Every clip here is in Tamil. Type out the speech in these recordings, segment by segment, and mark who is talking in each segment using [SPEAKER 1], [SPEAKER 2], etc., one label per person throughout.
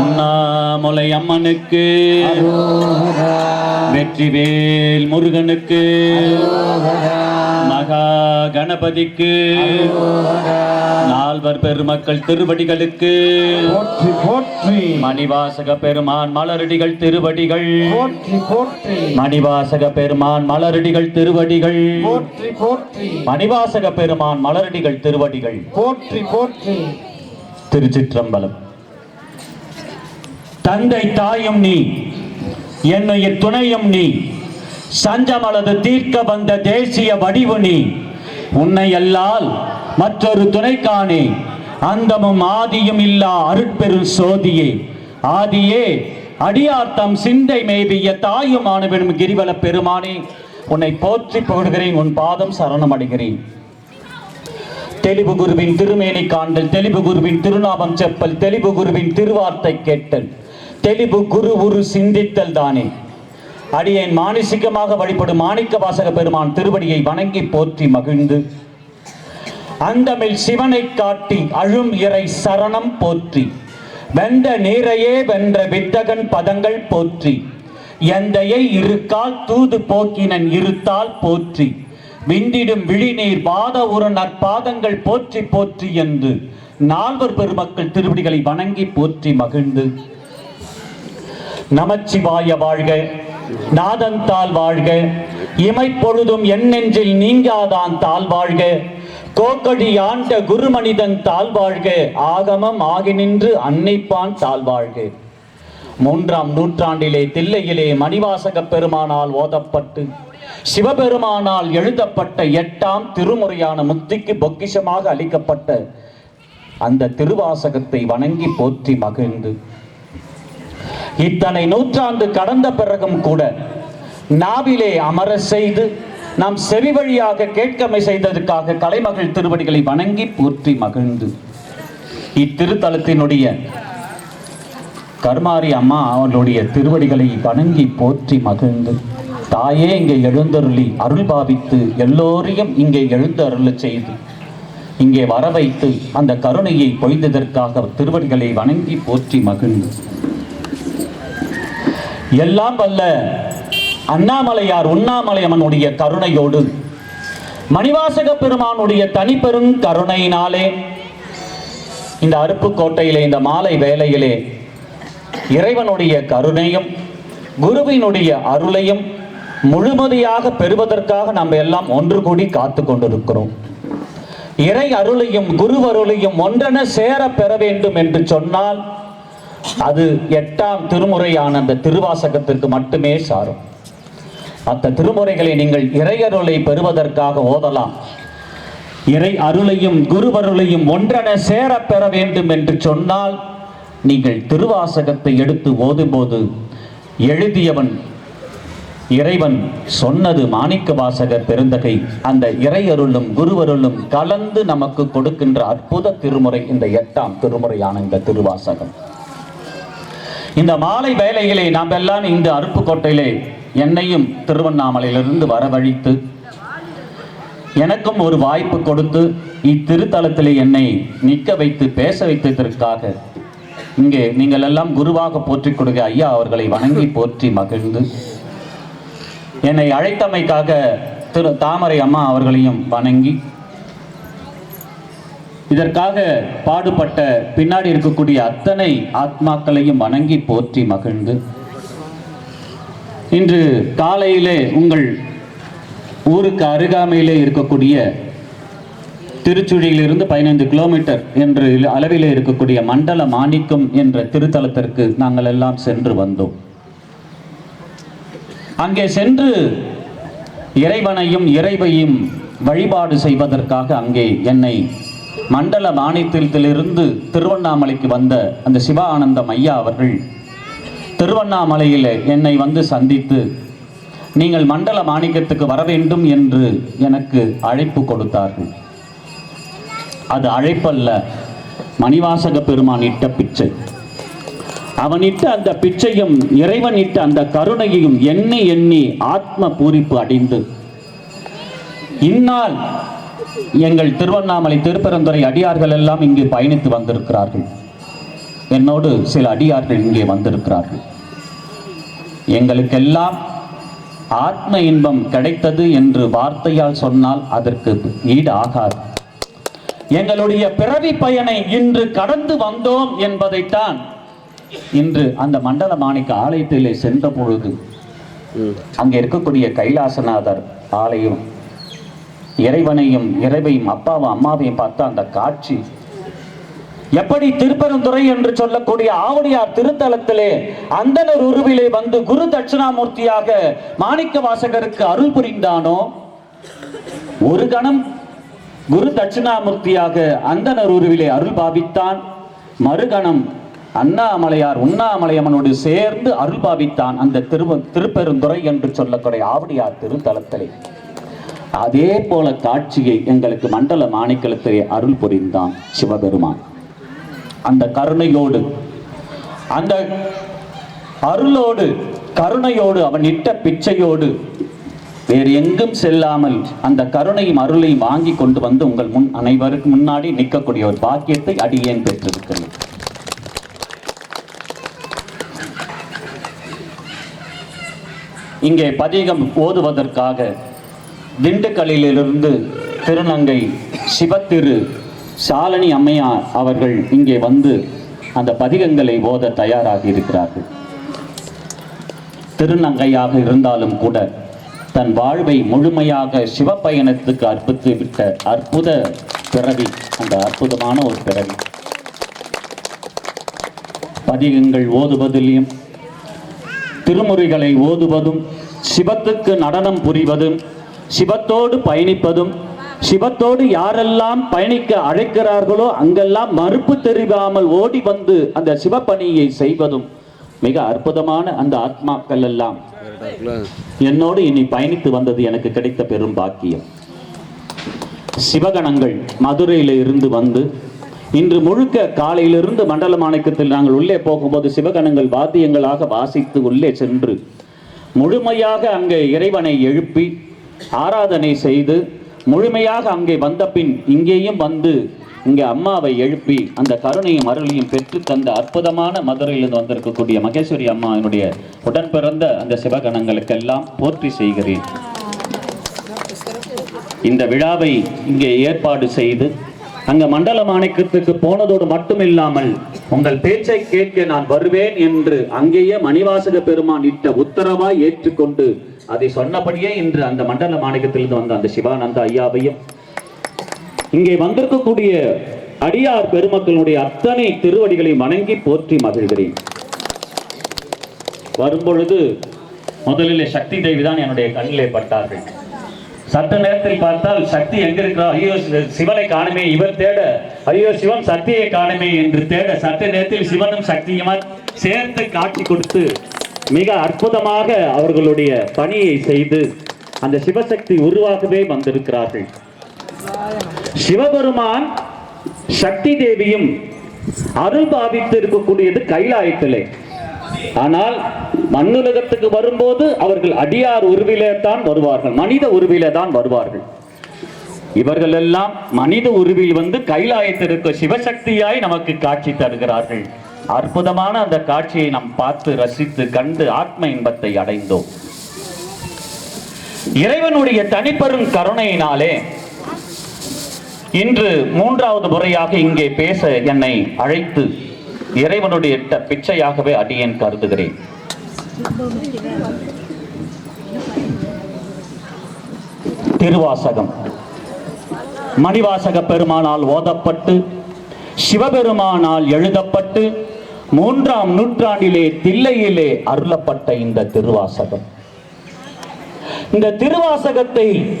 [SPEAKER 1] உண்ணாமுலை அம்மனுக்கு வெற்றிவேல் முருகனுக்கு மகா கணபதிக்கு நால்வர் பெருமக்கள் திருவடிகளுக்கு
[SPEAKER 2] போற்றி போற்றி
[SPEAKER 1] மணிவாசக பெருமான் மலரடிகள் திருவடிகள்
[SPEAKER 2] போற்றி போற்றி
[SPEAKER 1] மணிவாசக பெருமான் மலரடிகள் திருவடிகள்
[SPEAKER 2] போற்றி போற்றி
[SPEAKER 1] மணிவாசக பெருமான் மலரடிகள் திருவடிகள்.
[SPEAKER 2] போற்றி போற்றி
[SPEAKER 1] திருச்சிற்றம்பலம். தந்தை தாயும் நீ என்னுடைய துணையும் நீ சஞ்சமலது தீர்க்க வந்த தேசிய வடிவு நீ உன்னை அல்லால் மற்றொரு துணைக்கானே அந்தமும் ஆதியும் இல்லா அருட்பெரும் சோதியே. ஆதியே அடியார்த்தம் சிந்தை மேவிய தாயும் ஆணுவெனும் கிரிவல பெருமானே உன்னை போற்றி புகழ்கிறேன் உன் பாதம் சரணமடைகிறேன். தெளிவு குருவின் திருமேனி காண்டல் தெளிவு குருவின் திருநாமம் செப்பல் தெளிவு குருவின் திருவார்த்தை கேட்டல். தெளிவு குரு உரு சிந்தித்தல் தானே. அடியேன் மானசிகமாக வழிபடும் மாணிக்க வாசக பெருமான் திருவடியை வணங்கி போற்றி மகிழ்ந்து. அந்தமில் சிவனை காட்டி அழும் இறை சரணம் போற்றி. வெந்த நீரையே வென்ற வித்தகன் பதங்கள் போற்றி. எந்தையை இருக்கால் தூது போக்கினன் இருத்தால் போற்றி. விந்திடும் விழிநீர் பாத ஒரு நற்பாதங்கள் போற்றி போற்றி என்று நால்வர் பெருமக்கள் திருவடிகளை வணங்கி போற்றி மகிழ்ந்து. நமச்சிவாய வாழ்க நாதன் தாள் வாழ்க இமைப்பொழுதும் என்னெஞ்சில் நீங்காதான் தால் வாழ்க கோக்கடி ஆண்ட குருமனிதன் தாழ் வாழ்க ஆகமம் ஆகி நின்று அன்னைப்பான் தாழ் வாழ்க. மூன்றாம் நூற்றாண்டிலே தில்லையிலே மணிவாசக பெருமானால் ஓதப்பட்டு சிவபெருமானால் எழுதப்பட்ட எட்டாம் திருமுறையான முத்திக்கு பொக்கிஷமாக அளிக்கப்பட்ட அந்த திருவாசகத்தை வணங்கி போற்றி மகிழ்ந்து. இத்தனை நூற்றாண்டு கடந்த பிறகும் கூட நாவிலே அமர செய்து நாம் செவி வழியாக கேட்கமை செய்ததற்காக கலைமகள் திருவடிகளை வணங்கி போற்றி மகிழ்ந்து. இத்திருத்தலத்தினுடைய கருமாரி அம்மா அவர்களுடைய திருவடிகளை வணங்கி போற்றி மகிழ்ந்து. தாயே இங்கே எழுந்தருளி அருள் பாவித்து எல்லோரையும் இங்கே எழுந்தருளச் செய்து. இங்கே வர வைத்து அந்த கருணையை பொய்ந்ததற்காக திருவடிகளை வணங்கி போற்றி மகிழ்ந்து. எல்லாம் வல்ல அண்ணாமலையார் உண்ணாமலையம்மனுடைய கருணையோடு மணிவாசக பெருமானுடைய தனிப்பெரும் கருணையினாலே இந்த அருப்புக்கோட்டையிலே இந்த மாலை வேளையிலே இறைவனுடைய கருணையும் குருவினுடைய அருளையும் முழுமதியாக பெறுவதற்காக நாம் எல்லாம் ஒன்று கூடி காத்து கொண்டிருக்கிறோம். இறை அருளையும் குரு அருளையும் ஒன்றென சேர பெற வேண்டும் என்று சொன்னால் அது எட்டாம் திருமுறையான அந்த திருவாசகத்திற்கு மட்டுமே சாரும். அந்த திருமுறைகளை நீங்கள் இறையருளை பெறுவதற்காக ஓதலாம். இறை அருளையும் குருவருளையும் ஒன்றென சேர பெற வேண்டும் என்று சொன்னால் நீங்கள் திருவாசகத்தை எடுத்து ஓதும்போது எழுதியவன் இறைவன் சொன்னது மாணிக்க வாசகர் பெருந்தகை. அந்த இறையருளும் குருவருளும் கலந்து நமக்கு கொடுக்கின்ற அற்புத திருமுறை இந்த எட்டாம் திருமுறையான இந்த திருவாசகம். இந்த மாலை வேளையிலே நாம் எல்லாம் இந்த அருப்புக்கோட்டையிலே என்னையும் திருவண்ணாமலையிலிருந்து வரவழைத்து எனக்கும் ஒரு வாய்ப்பு கொடுத்து இத்திருத்தலத்திலே என்னை நிற்க வைத்து பேச வைத்ததற்காக இங்கே நீங்கள் எல்லாம் குருவாக போற்றிக் கொடுக்க ஐயா அவர்களை வணங்கி போற்றி மகிழ்ந்து என்னை அழைத்தமைக்காக திரு தாமரை அம்மா அவர்களையும் வணங்கி இதற்காக பாடுபட்ட பின்னாடி இருக்கக்கூடிய அத்தனை ஆத்மாக்களையும் வணங்கி போற்றி மகிழ்ந்து இன்று காலையிலே உங்கள் ஊருக்கு அருகாமையிலே இருக்கக்கூடிய திருச்சுழியிலிருந்து பதினைந்து கிலோமீட்டர் என்று அளவிலே இருக்கக்கூடிய மண்டல மாணிக்கம் என்ற திருத்தலத்திற்கு நாங்கள் எல்லாம் சென்று வந்தோம். அங்கே சென்று இறைவனையும் இறைவையும் வழிபாடு செய்வதற்காக அங்கே என்னை மண்டல மாநிலத்திலிருந்து திருவண்ணாமலைக்கு வந்த அந்த சிவ ஆனந்தம் ஐயா அவர்கள் திருவண்ணாமலையில் என்னை வந்து சந்தித்து நீங்கள் மண்டல மாணிக்கத்துக்கு வர வேண்டும் என்று எனக்கு அழைப்பு கொடுத்தார்கள். அது அழைப்பல்ல மணிவாசக பெருமான் இட்ட பிச்சை. அவனிட்ட அந்த பிச்சையும் இறைவனிட்ட அந்த கருணையையும் எண்ணி எண்ணி ஆத்ம பூரிப்பு அடைந்து. இந்நாள் எங்கள் திருவண்ணாமலை திருப்பெருந்துறை அடியார்கள் எல்லாம் இங்கு பயணித்து வந்திருக்கிறார்கள். என்னோடு சில அடியார்கள் இங்கே வந்திருக்கிறார்கள். எங்களுக்கெல்லாம் ஆத்ம இன்பம் கிடைத்தது என்று வார்த்தையால் சொன்னால் அதற்கு ஈடு ஆகாது எங்களுடைய பிறவி பயனை இன்று கடந்து வந்தோம் என்பதைத்தான் இன்று அந்த மண்டல மாணிக்க ஆலயத்திலே சென்ற பொழுது அங்கே இருக்கக்கூடிய கைலாசநாதர் ஆலயம் இறைவனையும் இறைவையும் அப்பாவும் அம்மாவையும் பார்த்த அந்த காட்சி எப்படி திருப்பெருந்துறை என்று சொல்லக்கூடிய ஆவடியார் திருத்தலத்திலே அந்தனர் உருவிலே வந்து குரு தட்சிணாமூர்த்தியாக மாணிக்க வாசகருக்கு அருள் புரிந்தானோ? ஒரு கணம் குரு தட்சிணாமூர்த்தியாக அந்தனர் உருவிலே அருள் பாவித்தான் மறுகணம் அண்ணாமலையார் உண்ணாமலையம்மனோடு சேர்ந்து அருள்பாவித்தான் அந்த திரு திருப்பெருந்துறை என்று சொல்லக்கூடிய ஆவடியார் திருத்தலத்திலே. அதே போல காட்சியை எங்களுக்கு மண்டல மாணிக்கலத்திலே அருள் புரிந்தான் சிவபெருமான். அந்த கருணையோடு அந்த அருளோடு கருணையோடு அவன் இட்ட பிச்சையோடு வேறு எங்கும் செல்லாமல் அந்த கருணையும் அருளையும் வாங்கி கொண்டு வந்து உங்கள் முன் அனைவருக்கு முன்னாடி நிற்கக்கூடிய ஒரு பாக்கியத்தை அடியேன் பெற்றிருக்கிறேன். இங்கே பதிகம் ஓதுவதற்காக திண்டுக்கல்லிலிருந்து திருநங்கை சிவத்திரு சாலனி அம்மையார் அவர்கள் இங்கே வந்து அந்த பதிகங்களை ஓத தயாராகி இருக்கிறார்கள். திருநங்கையாக இருந்தாலும் கூட தன் வாழ்வை முழுமையாக சிவப்பயணத்துக்கு அர்ப்பித்து விட்ட அற்புத பிறவி அந்த அற்புதமான ஒரு பிறவி. பதிகங்கள் ஓதுவதிலையும் திருமுறைகளை ஓதுவதும் சிவத்துக்கு நடனம் புரிவதும் சிவத்தோடு பயணிப்பதும் சிவத்தோடு யாரெல்லாம் பயணிக்க அழைக்கிறார்களோ அங்கெல்லாம் மறுப்பு தெரிவாமல் ஓடி வந்து அந்த சிவப்பணியை செய்வதும் மிக அற்புதமான அந்த ஆத்மாக்கள் எல்லாம். என்னோடு இனி பயணித்து வந்தது எனக்கு கிடைத்த பெரும் பாக்கியம். சிவகணங்கள் மதுரையில இருந்து வந்து இன்று முழுக்க காலையிலிருந்து மண்டல மாணிக்கத்தில் நாங்கள் உள்ளே போகும்போது சிவகணங்கள் வாத்தியங்களாக வாசித்து உள்ளே சென்று முழுமையாக அங்கே இறைவனை எழுப்பி ஆராதனை செய்து முழுமையாக அங்கே வந்த பின் இங்கேயும் வந்து இங்கே அம்மாவை எழுப்பி அந்த கருணையும் அருளையும் பெற்று தந்த அற்புதமான மதுரையிலிருந்து வந்திருக்கக்கூடிய மகேஸ்வரி அம்மாவினுடைய உடன் பிறந்த அந்த சிவகணங்களுக்கெல்லாம் போற்றி செய்கிறேன். இந்த விழாவை இங்கே ஏற்பாடு செய்து அங்க மண்டல மாணிக்கத்துக்கு போனதோடு மட்டுமில்லாமல் உங்கள் பேச்சை கேட்க நான் வருவேன் என்று அங்கேயே மணிவாசக பெருமான் இட்ட உத்தரவாய் ஏற்றுக்கொண்டு அதை சொன்னபடியே இன்று அந்த மண்டல மாணிக்கத்திலிருந்து வந்த அந்த சிவானந்த ஐயாவையும் இங்கே வந்திருக்கக்கூடிய அடியார் பெருமக்களுடைய அத்தனை திருவடிகளை வணங்கி போற்றி மகிழ்கிறேன். வரும்பொழுது முதலிலே சக்தி தேவி தான் என்னுடைய கண்ணிலே பட்டார்கள். சத்த நேரத்தில் பார்த்தால் சக்தி எங்க இருக்கிறார் ஐயோ சிவனை காணுமே இவர் தேட. ஐயோ சிவன் சக்தியை காணுமே என்று தேட சத்த நேரத்தில் சிவனும் சக்தியுமா சேர்த்து காட்சி கொடுத்து மிக அற்புதமாக அவர்களுடைய பணியை செய்து அந்த சிவசக்தி உருவாகவே வந்திருக்கிறார்கள். சிவபெருமான் சக்தி தேவியும் அருள் பாவித்து இருக்கக்கூடியது கைலாயத்திலே. ஆனால் மண்ணுலகத்துக்கு வரும்போது அவர்கள் அடியார் உருவிலே தான் வருவார்கள் மனித உருவிலே தான் வருவார்கள். இவர்கள் எல்லாம் மனித உருவில் வந்து கைலாயத்திற்கு சிவசக்தியாய் நமக்கு காட்சி தருகிறார்கள். அற்புதமான அந்த காட்சியை நாம் பார்த்து ரசித்து கண்டு ஆத்ம இன்பத்தை அடைந்தோம். இறைவனுடைய தனிப்பெரும் கருணையினாலே இன்று மூன்றாவது முறையாக இங்கே பேச என்னை அழைத்து இறைவனுடைய பிச்சையாகவே அடியேன் கருதுகிறேன். திருவாசகம். மணிவாசக பெருமானால் ஓதப்பட்டு சிவபெருமானால் எழுதப்பட்டு மூன்றாம் நூற்றாண்டிலே தில்லையிலே அருளப்பட்ட இந்த திருவாசகம். இந்த திருவாசகத்தை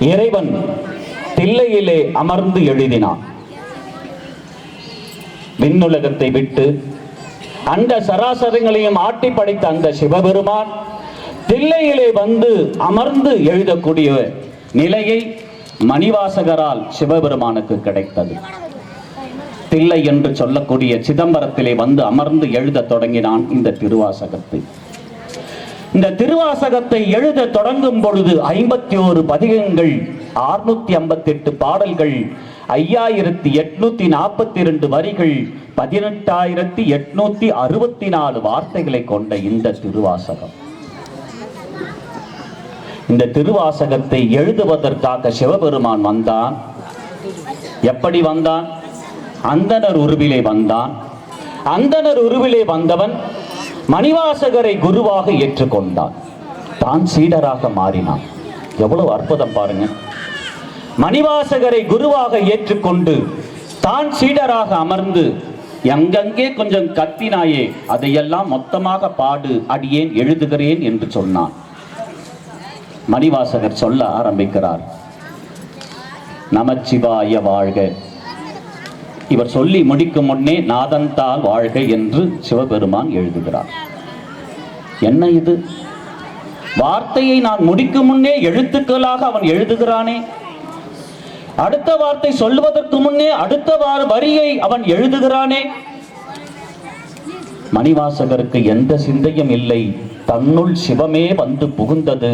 [SPEAKER 1] இறைவன் தில்லையிலே அமர்ந்து எழுதினான். விண்ணுலகத்தை விட்டு அந்த சராசரங்களையும் ஆட்டி படைத்த அந்த சிவபெருமான் தில்லையிலே வந்து அமர்ந்து எழுதக்கூடிய நிலையை மணிவாசகரால் சிவபெருமானுக்கு கிடைத்தது. தில்லை என்று சொல்லக்கூடிய சிதம்பரத்திலே வந்து அமர்ந்து எழுத தொடங்கினான் இந்த திருவாசகத்தை. இந்த திருவாசகத்தை எழுத தொடங்கும் பொழுது ஐம்பத்தி ஓரு பதிகங்கள் அறுநூத்தி ஐம்பத்தி எட்டு பாடல்கள் ஐயாயிரத்தி எட்நூத்தி நாற்பத்தி ரெண்டு வரிகள் பதினெட்டாயிரத்தி எட்நூத்தி அறுபத்தி நாலு வார்த்தைகளை கொண்ட இந்த திருவாசகம். இந்த திருவாசகத்தை எழுதுவதற்காக சிவபெருமான் வந்தான். எப்படி வந்தான்? அந்தனர் உருவிலே வந்தான். அந்தனர் உருவிலே வந்தவன் மணிவாசகரை குருவாக ஏற்றுக்கொண்டான். தான் சீடராக மாறினான். எவ்வளவு அற்புதம் பாருங்க. மணிவாசகரை குருவாக ஏற்றுக்கொண்டு தான் சீடராக அமர்ந்து எங்கெங்கே கொஞ்சம் கத்தினாயே அதையெல்லாம் மொத்தமாக பாடு அடியேன் எழுதுகிறேன் என்று சொன்னான். மணிவாசகர் சொல்ல ஆரம்பிக்கிறார். நமச்சிவாய வாழ்க. இவர் சொல்லி முடிக்கும் முன்னே நாதந்தால் வாழ்க என்று சிவபெருமான் எழுதுகிறார். என்ன இது? வார்த்தையை நான் முடிக்கும் முன்னே எழுத்துக்களாக அவன் எழுதுகிறானே? அடுத்த வார்த்தை சொல்லுவதற்கு முன்னே அடுத்த வார வரியை அவன் எழுதுகிறானே. மணிவாசகருக்கு எந்த சிந்தையும் இல்லை. தன்னுள் சிவமே வந்து புகுந்தது.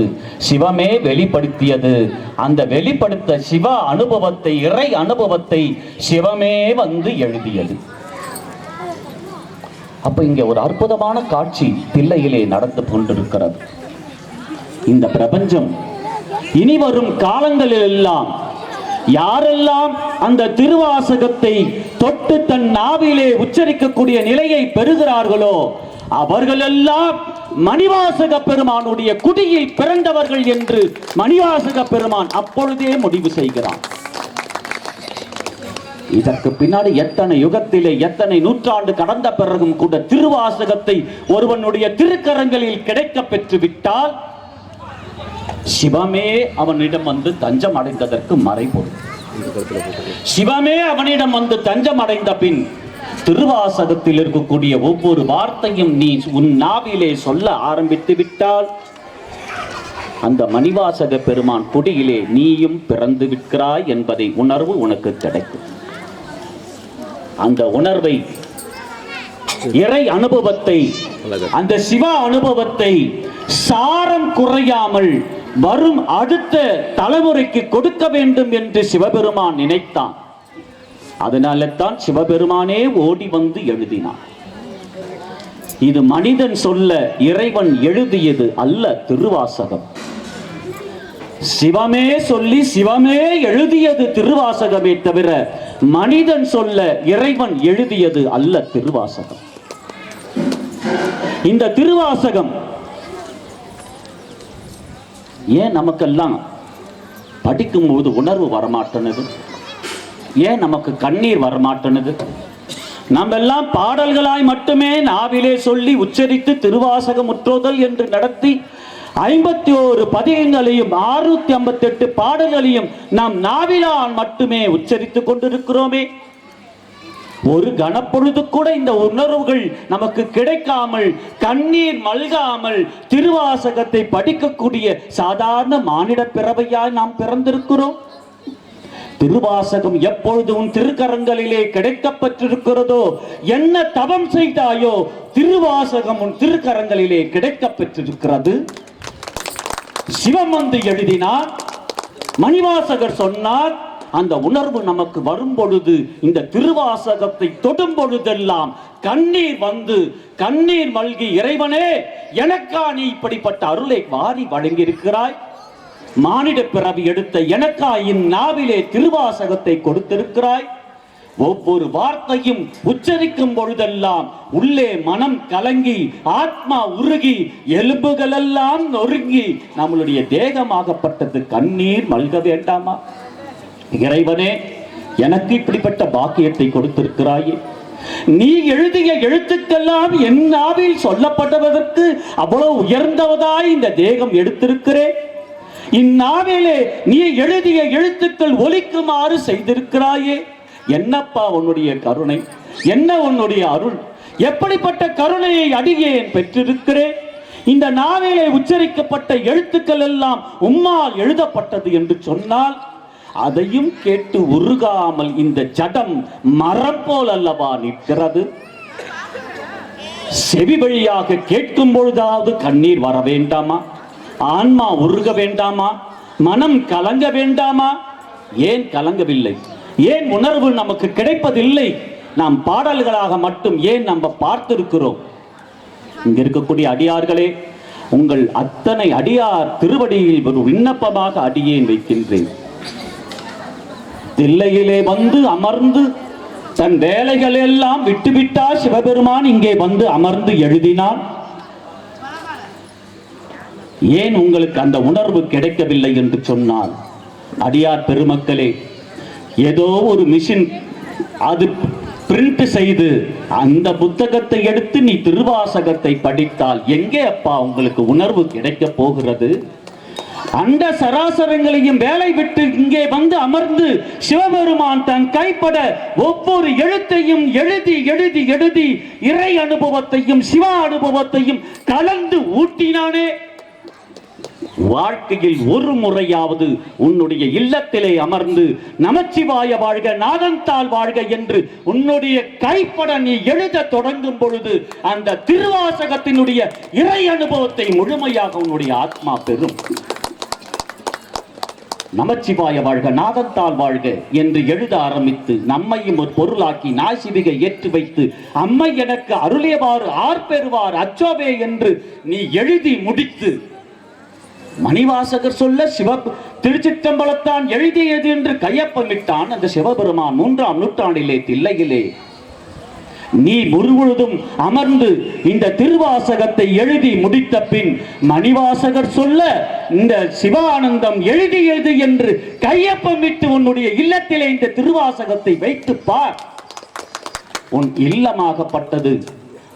[SPEAKER 1] சிவமே வெளிப்படுத்தியது. அந்த வெளிப்படுத்த சிவ அனுபவத்தை இறை அனுபவத்தை சிவமே வந்து எழுதியது. அப்ப இங்க ஒரு அற்புதமான காட்சி தில்லையிலே நடந்து கொண்டிருக்கிறது. இந்த பிரபஞ்சம் இனி வரும் காலங்களில் எல்லாம் யாரெல்லாம் அந்த திருவாசகத்தை தொட்டு தன் நாவிலே உச்சரிக்கக்கூடிய நிலையை பெறுகிறார்களோ அவர்களெல்லாம் மணிவாசக பெருமானுடைய குடியில் பிறந்தவர்கள் என்று மணிவாசக பெருமான் அப்பொழுதே முடிவு செய்கிறான். இதற்கு பின்னாடி எத்தனை யுகத்திலே எத்தனை நூற்றாண்டு கடந்த பிறகும் கூட திருவாசகத்தை ஒருவனுடைய திருக்கரங்களில் கிடைக்க பெற்று விட்டால் சிவமே அவனிடம் வந்து தஞ்சம் அடைந்ததற்கு மறைபொருள். சிவமே அவனிடம் வந்து தஞ்சம் அடைந்த பின் திருவாசகத்தில் இருக்கக்கூடிய ஒவ்வொரு வார்த்தையும் நீ உன் நாவிலே சொல்ல ஆரம்பித்து விட்டால் அந்த மணிவாசக பெருமான் குடியிலே நீயும் பிறந்து விற்கிறாய் என்பதை உணர்வு உனக்கு கிடைக்கும். அந்த உணர்வை இறை அனுபவத்தை அந்த சிவ அனுபவத்தை சாரம் குறையாமல் வரும் அடுத்த தலைமுறைக்கு கொடுக்க வேண்டும் என்று சிவபெருமான் நினைத்தான். அதனால தான் சிவபெருமானே ஓடி வந்து எழுதினான் இது மனிதன் சொல்ல இறைவன் எழுதியது அல்ல திருவாசகம். சிவமே சொல்லி சிவமே எழுதியது திருவாசகமே தவிர மனிதன் சொல்ல இறைவன் எழுதியது அல்ல திருவாசகம். இந்த திருவாசகம் ஏன் நமக்கெல்லாம் படிக்கும்போது உணர்வு வரமாட்டேனுது? ஏன் நமக்கு கண்ணீர் வரமாட்டேனுது? நாம் எல்லாம் பாடல்களாய் மட்டுமே நாவிலே சொல்லி உச்சரித்து திருவாசகம் முற்றோதல் என்று நடத்தி ஐம்பத்தி ஓரு பதிகங்களையும் ஆறுநூத்தி ஐம்பத்தி எட்டு பாடல்களையும் நாம் நாவிலால் மட்டுமே உச்சரித்துக் கொண்டிருக்கிறோமே. ஒரு கணப்பொழுது கூட இந்த உணர்வுகள் நமக்கு கிடைக்காமல் கண்ணீர் மல்காமல் திருவாசகத்தை படிக்கக்கூடிய சாதாரண மானிட பிறவையாய் நாம் பிறந்திருக்கிறோம். திருவாசகம் எப்பொழுது உன் திருக்கரங்களிலே கிடைக்கப்பெற்றிருக்கிறதோ என்ன தவம் செய்தாயோ திருவாசகம் உன் திருக்கரங்களிலே கிடைக்கப்பட்டிருக்கிறது. சிவம் வந்து எழுதினார் மணிவாசகர் சொன்னார் அந்த உணர்வு நமக்கு வரும் பொழுது இந்த திருவாசகத்தை தொடும் பொழுதெல்லாம் கண்ணீர் வந்து கண்ணீர் மல்கி இறைவனே எனக்கா நீ இப்படிப்பட்ட அருளை வாரி வழங்கியிருக்கிறாய்? மானிட பிறவி எடுத்த எனக்கா என் நாவிலே திருவாசகத்தை கொடுத்திருக்கிறாய்? ஒவ்வொரு வார்த்தையும் உச்சரிக்கும் பொழுதெல்லாம் உள்ளே மனம் கலங்கி ஆத்மா உருகி எலும்புகளெல்லாம் நொறுங்கி நம்மளுடைய தேகமாகப்பட்டது கண்ணீர் மல்க வேண்டாமா? இறைவனே எனக்கு இப்படிப்பட்ட பாக்கியத்தை கொடுத்திருக்கிறாயே. நீ எழுதிய எழுத்துக்கெல்லாம் என் நாவில் சொல்லப்பட்டதற்கு அவ்வளவு உயர்ந்தவதாய் இந்த தேகம் எடுத்திருக்கிறேன். இந்நாவிலே நீ எழுதிய எழுத்துக்கள் ஒலிக்குமாறு செய்திருக்கிறாயே. என்னப்பா உன்னுடைய கருணை? என்ன உன்னுடைய அருள்? எப்படிப்பட்ட கருணையை அடியேன் பெற்றிருக்கிறேன்? இந்த நாவிலே உச்சரிக்கப்பட்ட எழுத்துக்கள் எல்லாம் உம்மால் எழுதப்பட்டது என்று சொன்னால் அதையும் கேட்டு உருகாமல் இந்த ஜடம் மரம் போல் அல்லவா நிற்கிறது? செவி வழியாக கேட்கும் பொழுதாவது கண்ணீர் வர வேண்டாமா? ஆன்மா உருக வேண்டாமா? மனம் கலங்க வேண்டாமா? ஏன் கலங்கவில்லை? ஏன் உணர்வு நமக்கு கிடைப்பதில்லை? நாம் பாடல்களாக மட்டும் ஏன் நம்ம பார்த்திருக்கிறோம்? இங்க இருக்கக்கூடிய அடியார்களே உங்கள் அத்தனை அடியார் திருவடியில் ஒரு விண்ணப்பமாக அடியேன் வைக்கின்றேன். தில்லையிலே வந்து அமர்ந்து தன் வேலைகள் எல்லாம் விட்டுவிட்டால் சிவபெருமான் இங்கே வந்து அமர்ந்து எழுதினான் ஏன் உங்களுக்கு அந்த உணர்வு கிடைக்கவில்லை என்று சொன்னால்? அடியார் பெருமக்களே ஏதோ ஒரு மிஷின் அது பிரிண்ட் செய்து அந்த புத்தகத்தை எடுத்து நீ திருவாசகத்தை படித்தால் எங்கே அப்பா உங்களுக்கு உணர்வு கிடைக்க போகிறது? அந்த சராசரங்களையும் வேலை விட்டு இங்கே வந்து அமர்ந்து சிவபெருமான் தன் கைப்பட ஒவ்வொரு எழுத்தையும் எழுதி எழுதி எழுதி இறை அனுபவத்தையும் சிவ அனுபவத்தையும் கலந்து ஊட்டினானே. வாழ்க்கையில் ஒரு முறையாவது உன்னுடைய இல்லத்திலே அமர்ந்து நமச்சிவாய வாழ்க நாதந்தாள் வாழ்க என்று உன்னுடைய கைப்பட நீ எழுத தொடங்கும் பொழுது அந்த திருவாசகத்தினுடைய இறை அனுபவத்தை முழுமையாக உன்னுடைய ஆத்மா பெறும். நமச்சிவாய வாழ்க நாதத்தால் வாழ்க என்று எழுத ஆரம்பித்து நம்மையும் ஒரு பொருளாக்கி நாசிவிகை ஏற்றி வைத்து அம்மை எனக்கு அருளியவாறு ஆர் பெறுவார் அச்சோவே என்று நீ எழுதி முடித்து. மணிவாசகர் சொல்ல சிவ திருச்சிற்றம்பலத்தான் எழுதியது என்று கையப்பமிட்டான் அந்த சிவபெருமான் மூன்றாம் நூற்றாண்டிலே தில்லையிலே. நீ முழுவதும் அமர்ந்து இந்த திருவாசகத்தை எழுதி முடித்த பின் மணிவாசகர் சொல்ல இந்த சிவானந்தம் எழுதியது என்று கையொப்பமிட்டு உன்னுடைய இல்லத்திலே இந்த திருவாசகத்தை வைத்து பார். உன் இல்லமாகப்பட்டது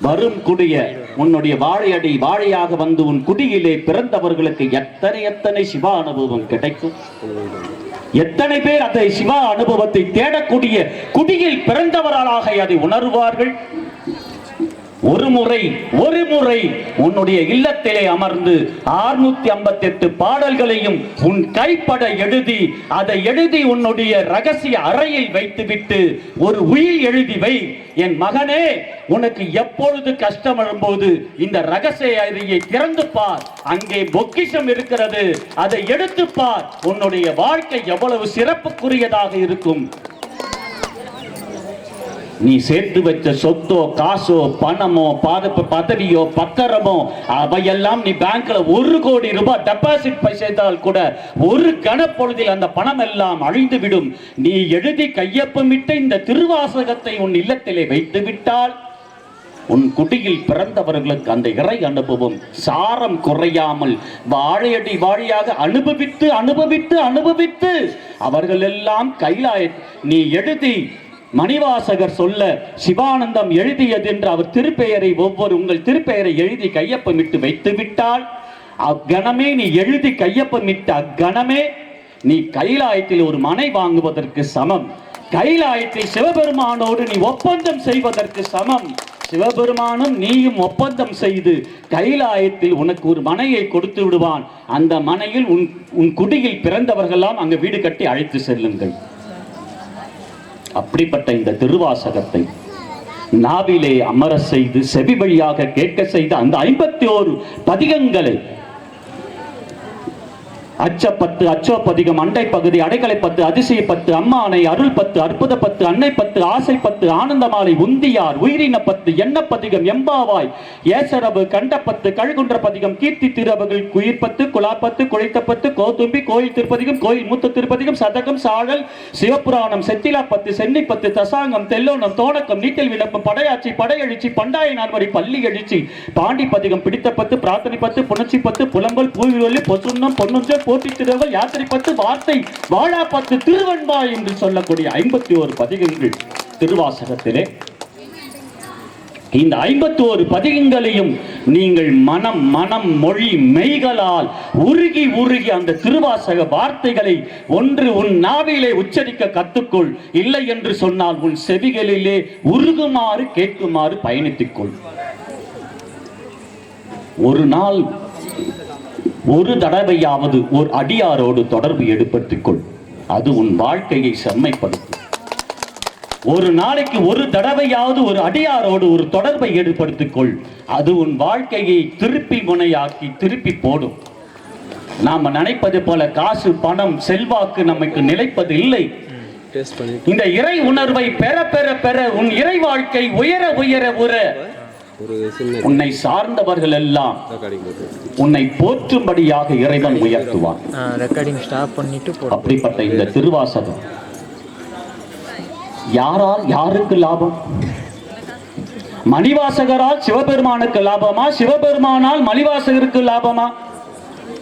[SPEAKER 1] வரும் குடிய உன்னுடைய வாழையடி வாழையாக வந்து உன் குடியிலே பிறந்தவர்களுக்கு எத்தனை எத்தனை சிவ அனுபவம் கிடைக்கும்? எத்தனை பேர் அதை சிவா அனுபவத்தை தேடக்கூடிய குடியில் பிறந்தவர்களாக அதை உணர்வார்கள்? ஒரு முறை ஒரு முறை உன்னுடைய இல்லத்திலே அமர்ந்து 658 ஐம்பத்தி எட்டு பாடல்களையும் உன் கைப்பட எழுதி அதை எழுதி உன்னுடைய ரகசிய அறையில் வைத்துவிட்டு ஒரு உயில் எழுதி வை. என் மகனே உனக்கு எப்பொழுது கஷ்டம் வரும்போது இந்த ரகசிய அறையை திறந்து பார். அங்கே பொக்கிஷம் இருக்கிறது அதை எடுத்து பார். உன்னுடைய வாழ்க்கை எவ்வளவு சிறப்புக்குரியதாக இருக்கும். நீ சேர்த்து வச்ச சொத்தோ காசோ பணமோ பாதப்ப பதவியோ பத்திரமோ அவையெல்லாம் நீ பேங்க்ல ஒரு கோடி ரூபாய் டெபாசிட் செய்தால் கூட ஒரு கணப்பொழுதில் அந்த பணம் எல்லாம் அழிந்து விடும் நீ எழுதி கையொப்பமிட்ட இந்த திருவாசகத்தை உன் இல்லத்திலே வைத்து விட்டால் உன் குடியில் பிறந்தவர்களுக்கு அந்த இறை அனுபவம் சாரம் குறையாமல் வாழையடி வாழியாக அனுபவித்து அனுபவித்து அனுபவித்து அவர்கள் எல்லாம் கைலாய நீ எழுதி மணிவாசகர் சொல்ல சிவானந்தம் எழுதியது என்று அவர் திருப்பெயரை ஒவ்வொரு உங்கள் திருப்பெயரை எழுதி கையொப்பமிட்டு வைத்து விட்டால் அக்கணமே நீ எழுதி கையொப்பமிட்ட அக்கணமே நீ கைலாயத்தில் ஒரு மனை வாங்குவதற்கு சமம். கைலாயத்தில் சிவபெருமானோடு நீ ஒப்பந்தம் செய்வதற்கு சமம். சிவபெருமானும் நீயும் ஒப்பந்தம் செய்து கைலாயத்தில் உனக்கு ஒரு மனையை கொடுத்து விடுவான். அந்த மனையில் உன் உன் குடியில் பிறந்தவர்களெல்லாம் அங்கு வீடு கட்டி அழைத்து செல்லுங்கள். அப்படிப்பட்ட இந்த திருவாசகத்தை நாவிலே அமர செய்து செவி வழியாக கேட்க செய்த அந்த ஐம்பத்தி ஓரு பதிகங்களை அச்சப்பத்து அச்சோப்பதிகம் அண்டை பகுதி அடைக்கலை பத்து அதிசய பத்து அம்மானை அருள் பத்து அற்புத பத்து அன்னை பத்து ஆசை பத்து ஆனந்தமாலை உந்தியார் உயிரின பத்து எண்ணப்பதிகம் எம்பாவாய் ஏசரவு கண்டப்பத்து கழுகுன்ற பதிகம் கீர்த்தி திருவகள் குயிர்பத்து குலாப்பத்து குழைத்தப்பத்து கோதும்பி கோயில் திருப்பதிகம் கோயில் மூத்த திருப்பதிகம் சதகம் சாழல் சிவபுராணம் செத்திலா பத்து சென்னி பத்து தசாங்கம் தெல்லோனம் தோணக்கம் நீச்சல் விளம்பம் படையாச்சி படையெழுச்சி பண்டாய நான்வரி பள்ளி எழுச்சி பாண்டி பதிகம் பிடித்த பத்து பிரார்த்தனை பத்து புணர்ச்சி பத்து புலம்பல் பூவிவொலி பொசுன்னம் பொன்னுஞ்சல் போட்டி திருவள் யாத்திரை பத்து வார்த்தை வாழா பத்து திருவன்பா என்று சொல்லக்கூடிய ஐம்பத்தி ஓரு பதிகங்கள் திருவாசகத்திலே. இந்த ஐம்பத்தி ஓரு பதிகங்களையும் நீங்கள் மனம் மனம் மொழி மெய்களால் உருகி உருகி அந்த திருவாசக வார்த்தைகளை ஒன்று உன் நாவிலே உச்சரிக்க கத்துக்கொள். இல்லை என்று சொன்னால் உன் செவிகளிலே உருகுமாறு கேட்குமாறு பயணித்துக்கொள். ஒரு நாள் ஒரு தடவையாவது ஒரு அடியாரோடு தொடர்பு ஏற்படுத்திக் கொள் அது உன் வாழ்க்கையை செம்மைப்படுத்தும். ஒரு நாளைக்கு ஒரு தடவையாவது ஒரு அடியாரோடு ஒரு தொடர்பை ஏற்படுத்திக் கொள் அது உன் வாழ்க்கையை திருப்பி முனையாக்கி திருப்பி போடும். நாம நினைப்பது போல காசு பணம் செல்வாக்கு நமக்கு நிலைப்பது இல்லை. இந்த இறை உணர்வை பெற பெற பெற உன் இறை வாழ்க்கை உயர உயர
[SPEAKER 3] சின்ன
[SPEAKER 1] உன்னை சார்ந்தவர்கள் எல்லாம் உன்னை போற்றும்படியாக இறைவன் உயர்த்துவான்.
[SPEAKER 4] ரெக்கார்டிங் ஸ்டாப் பண்ணிட்டு போடும்
[SPEAKER 1] அப்படிப்பட்ட இந்த திருவாசகம். யாரால் யாருக்கு லாபம்? மணிவாசகரால் சிவபெருமானுக்கு லாபமா? சிவபெருமானால் மணிவாசகருக்கு லாபமா?